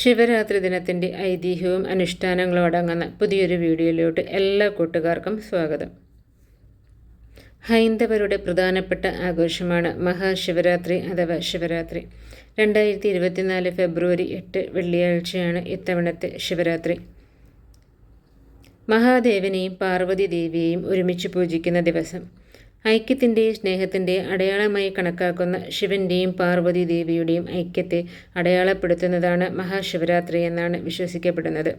ശിവരാത്രി ദിനത്തിന്റെ ഐതിഹ്യവും അനുഷ്ഠാനങ്ങളും അടങ്ങുന്ന പുതിയൊരു വീഡിയോയിലോട്ട് എല്ലാ കൂട്ടുകാർക്കും സ്വാഗതം. ഹൈന്ദവരുടെ പ്രധാനപ്പെട്ട ആഘോഷമാണ് മഹാശിവരാത്രി അഥവാ ശിവരാത്രി. രണ്ടായിരത്തി ഇരുപത്തിനാല് ഫെബ്രുവരി എട്ട് വെള്ളിയാഴ്ചയാണ് ഇത്തവണത്തെ ശിവരാത്രി. മഹാദേവനെയും പാർവതി ദേവിയെയും ഒരുമിച്ച് പൂജിക്കുന്ന ദിവസം. ഐക്യത്തിന്റെയും സ്നേഹത്തിന്റെയും അടയാളമായി കണക്കാക്കുന്ന ശിവന്റെയും പാർവതി ദേവിയുടെയും ഐക്യത്തെ അടയാളപ്പെടുത്തുന്നതാണ് മഹാശിവരാത്രി എന്നാണ് വിശ്വസിക്കപ്പെടുന്നത്.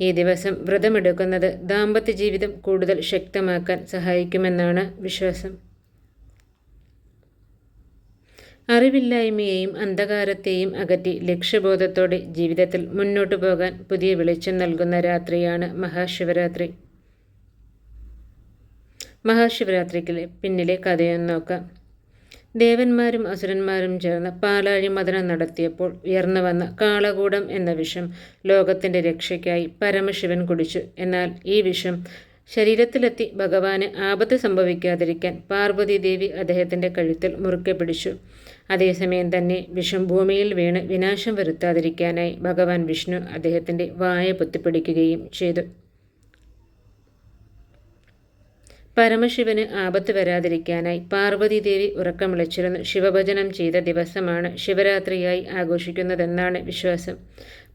ഈ ദിവസം വ്രതമെടുക്കുന്നത് ദാമ്പത്യ ജീവിതം കൂടുതൽ ശക്തമാക്കാൻ സഹായിക്കുമെന്നാണ് വിശ്വാസം. അറിവില്ലായ്മയെയും അന്ധകാരത്തെയും അകറ്റി ലക്ഷ്യബോധത്തോടെ ജീവിതത്തിൽ മുന്നോട്ടു പോകാൻ പുതിയ വെളിച്ചം നൽകുന്ന രാത്രിയാണ് മഹാശിവരാത്രി. മഹാശിവരാത്രിക്ക് പിന്നിലെ കഥയൊന്ന് നോക്കാം ദേവന്മാരും അസുരന്മാരും ചേർന്ന് പാലാഴി മദനം നടത്തിയപ്പോൾ ഉയർന്നു വന്ന കാളകൂടം എന്ന വിഷം ലോകത്തിന്റെ രക്ഷയ്ക്കായി പരമശിവൻ കുടിച്ചു. എന്നാൽ ഈ വിഷം ശരീരത്തിലെത്തി ഭഗവാന് ആപത്ത് സംഭവിക്കാതിരിക്കാൻ പാർവതി ദേവി അദ്ദേഹത്തിന്റെ കഴുത്തിൽ മുറുക്കെ പിടിച്ചു. അതേസമയം തന്നെ വിഷം ഭൂമിയിൽ വീണ് വിനാശം വരുത്താതിരിക്കാനായി ഭഗവാൻ വിഷ്ണു അദ്ദേഹത്തിന്റെ വായ പൊത്തിപ്പിടിക്കുകയും ചെയ്തു. പരമശിവന് ആപത്ത് വരാതിരിക്കാനായി പാർവതീദേവി ഉറക്കമിളച്ചിരുന്നു. ശിവഭജനം ചെയ്ത ദിവസമാണ് ശിവരാത്രിയായി ആഘോഷിക്കുന്നതെന്നാണ് വിശ്വാസം.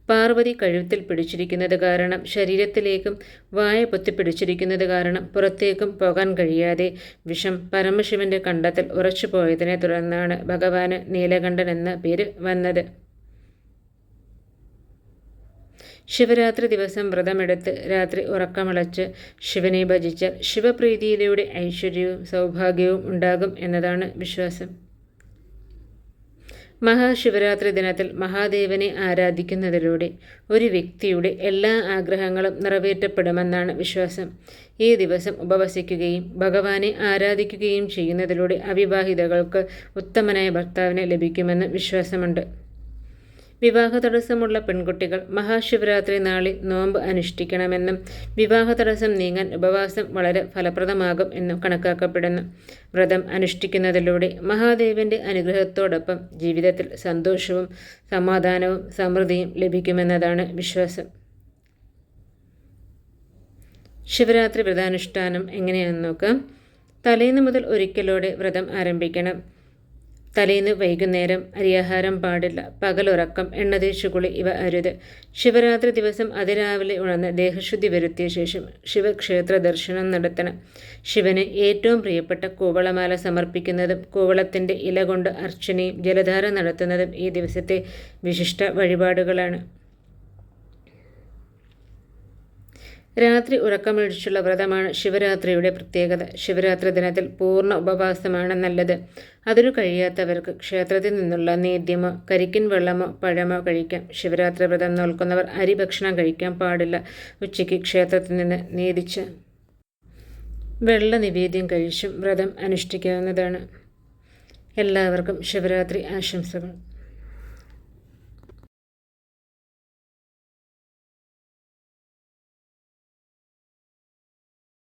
പാർവതി കഴുത്തിൽ പിടിച്ചിരിക്കുന്നത് കാരണം ശരീരത്തിലേക്കും വായ പൊത്തിപ്പിടിച്ചിരിക്കുന്നത് കാരണം പുറത്തേക്കും പോകാൻ കഴിയാതെ വിഷം പരമശിവന്റെ കണ്ടത്തിൽ ഉറച്ചുപോയതിനെ തുടർന്നാണ് ഭഗവാന് നീലകണ്ഠൻ എന്ന പേര് വന്നത്. ശിവരാത്രി ദിവസം വ്രതമെടുത്ത് രാത്രി ഉറക്കമിളച്ച് ശിവനെ ഭജിച്ചാൽ ശിവപ്രീതിയിലൂടെ ഐശ്വര്യവും സൗഭാഗ്യവും ഉണ്ടാകും എന്നതാണ് വിശ്വാസം. മഹാശിവരാത്രി ദിനത്തിൽ മഹാദേവനെ ആരാധിക്കുന്നതിലൂടെ ഒരു വ്യക്തിയുടെ എല്ലാ ആഗ്രഹങ്ങളും നിറവേറ്റപ്പെടുമെന്നാണ് വിശ്വാസം. ഈ ദിവസം ഉപവസിക്കുകയും ഭഗവാനെ ആരാധിക്കുകയും ചെയ്യുന്നതിലൂടെ അവിവാഹിതകൾക്ക് ഉത്തമനായ ഭർത്താവിനെ ലഭിക്കുമെന്ന് വിശ്വാസമുണ്ട്. വിവാഹ തടസ്സമുള്ള പെൺകുട്ടികൾ മഹാശിവരാത്രി നാളിൽ നോമ്പ് അനുഷ്ഠിക്കണമെന്നും വിവാഹ തടസ്സം നീങ്ങാൻ ഉപവാസം വളരെ ഫലപ്രദമാകും എന്നും കണക്കാക്കപ്പെടുന്നു. വ്രതം അനുഷ്ഠിക്കുന്നതിലൂടെ മഹാദേവന്റെ അനുഗ്രഹത്തോടൊപ്പം ജീവിതത്തിൽ സന്തോഷവും സമാധാനവും സമൃദ്ധിയും ലഭിക്കുമെന്നതാണ് വിശ്വാസം. ശിവരാത്രി വ്രതാനുഷ്ഠാനം എങ്ങനെയാണെന്ന് നോക്കാം. തലേന്ന് മുതൽ ഒരിക്കലോടെ വ്രതം ആരംഭിക്കണം. തലേന്ന് വൈകുന്നേരം അരിയാഹാരം പാടില്ല. പകലുറക്കം എണ്ണതേച്ചുകുളി ഇവ അരുത്. ശിവരാത്രി ദിവസം അതിരാവിലെ ഉണർന്ന് ദേഹശുദ്ധി വരുത്തിയ ശേഷം ശിവക്ഷേത്ര ദർശനം നടത്തണം. ശിവന് ഏറ്റവും പ്രിയപ്പെട്ട കൂവളമാല സമർപ്പിക്കുന്നതും കൂവളത്തിന്റെ ഇല കൊണ്ട് അർച്ചനയും ജലധാര നടത്തുന്നതും ഈ ദിവസത്തെ വിശിഷ്ട വഴിപാടുകളാണ്. രാത്രി ഉറക്കമൊഴിച്ചുള്ള വ്രതമാണ് ശിവരാത്രിയുടെ പ്രത്യേകത. ശിവരാത്രി ദിനത്തിൽ പൂർണ ഉപവാസമാണ് നല്ലത്. അതിനു കഴിയാത്തവർക്ക് ക്ഷേത്രത്തിൽ നിന്നുള്ള നേദ്യമോ കരിക്കിൻ വെള്ളമോ പഴമോ കഴിക്കാം. ശിവരാത്രി വ്രതം നോൽക്കുന്നവർ അരി ഭക്ഷണം കഴിക്കാൻ പാടില്ല. ഉച്ചയ്ക്ക് ക്ഷേത്രത്തിൽ നിന്ന് നേദിച്ച് വെള്ള നിവേദ്യം കഴിച്ചും വ്രതം അനുഷ്ഠിക്കാവുന്നതാണ്. എല്ലാവർക്കും ശിവരാത്രി ആശംസകൾ.